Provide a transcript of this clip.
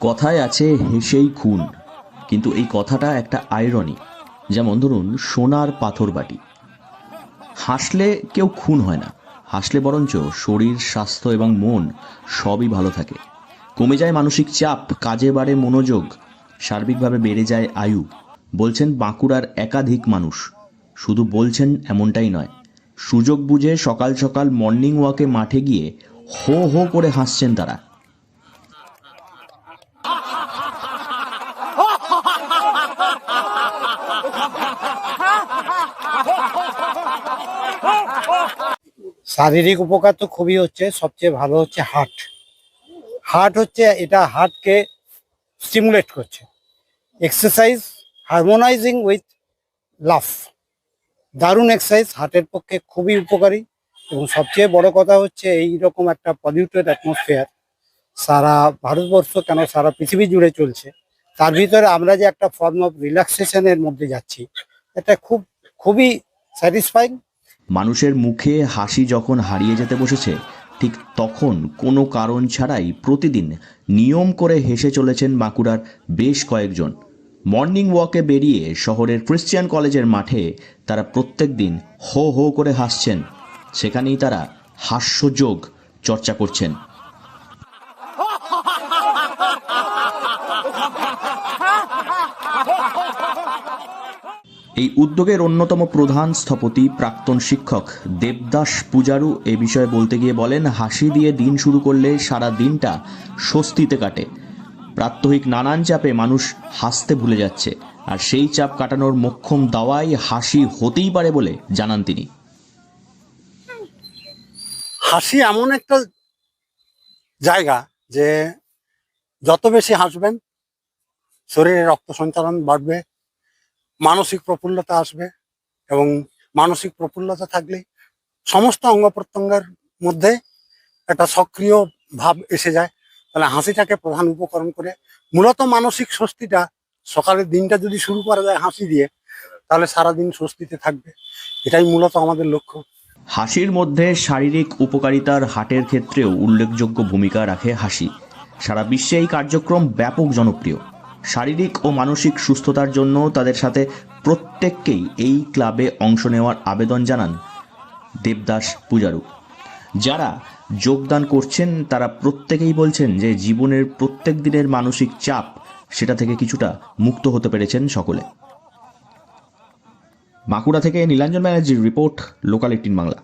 কথায় আছে হেসেই খুন, কিন্তু এই কথাটা একটা আয়রনি যেমন ধরুন, সোনার পাথর বাটি। হাসলে কেউ খুন হয় না, হাসলে বরঞ্চ শরীর, স্বাস্থ্য এবং মন সবই ভালো থাকে। কমে যায় মানসিক চাপ, কাজে বাড়ে মনোযোগ, সার্বিকভাবে বেড়ে যায় আয়ু। বলছেন বাঁকুড়ার একাধিক মানুষ। শুধু বলছেন এমনটাই নয়, সুযোগ বুঝে সকাল সকাল মর্নিং ওয়াকে মাঠে গিয়ে হো হো করে হাসছেন তারা। শারীরিক উপকার তো খুবই হচ্ছে, সবচেয়ে ভালো হচ্ছে হার্ট হার্ট হচ্ছে, এটা হার্টকে স্টিমুলেট করছে। এক্সারসাইজ হারমোনাইজিং উইথ লাফ দারুণ এক্সারসাইজ হার্টের পক্ষে খুবই উপকারী এবং সবচেয়ে বড় কথা হচ্ছে এই রকম একটা পলিউটেড অ্যাটমসফিয়ার সারা ভারতবর্ষ কেন সারা পৃথিবী জুড়ে চলছে। তার ভিতরে আমরা যে একটা ফর্ম অফ রিল্যাক্সেশনের মধ্যে যাচ্ছি, এটা খুব, খুবই স্যাটিসফাইং মানুষের মুখে হাসি যখন হারিয়ে যেতে বসেছে, ঠিক তখন কোনো কারণ ছাড়াই প্রতিদিন নিয়ম করে হেসে চলেছেন বাঁকুড়ার বেশ কয়েকজন। মর্নিং ওয়াকে বেরিয়ে শহরের ক্রিশ্চিয়ান কলেজের মাঠে তারা প্রত্যেক দিন হো হো করে হাসছেন। সেখানেই তারা হাস্যযোগ চর্চা করছেন। এই উদ্যোগের অন্যতম প্রধান স্থপতি প্রাক্তন শিক্ষক দেবদাস পূজারু এ বিষয়ে বলতে গিয়ে বলেন, হাসি দিয়ে দিন শুরু করলে সারা দিনটা স্বস্তিতে কাটে। প্রাত্যহিক নানান চাপে মানুষ হাসতে ভুলে যাচ্ছে আর সেই চাপ কাটানোর মোক্ষম দাওয়াই হাসি হতেই পারে বলে জানান তিনি। হাসি এমন একটা জায়গা যে যত বেশি হাসবেন, শরীরে রক্ত সঞ্চালন বাড়বে মানসিক প্রফুল্লতা আসবে এবং মানসিক প্রফুল্লতা থাকলে সমস্ত অঙ্গ প্রত্যঙ্গের মধ্যে একটা সক্রিয় ভাব এসে যায়। তাহলে হাসিটাকে প্রধান উপকরণ করে মূলত মানসিক স্বস্তিটা সকালের দিনটা যদি শুরু করা যায় হাসি দিয়ে, তাহলে সারাদিন স্বস্তিতে থাকবে। এটাই মূলত আমাদের লক্ষ্য। হাসির মধ্যে শারীরিক উপকারিতার হাটের ক্ষেত্রেও উল্লেখযোগ্য ভূমিকা রাখে হাসি। সারা বিশ্বে এই কার্যক্রম ব্যাপক জনপ্রিয়। শারীরিক ও মানসিক সুস্থতার জন্য তাদের সাথে প্রত্যেককেই এই ক্লাবে অংশ নেওয়ার আবেদন জানান দেবদাস পূজারু। যারা যোগদান করছেন, তারা প্রত্যেকেই বলছেন যে জীবনের প্রত্যেক দিনের মানসিক চাপ সেটা থেকে কিছুটা মুক্ত হতে পেরেছেন সকলে। বাঁকুড়া থেকে নীলাঞ্জন ব্যানার্জির রিপোর্ট, লোকাল এইটিন বাংলা।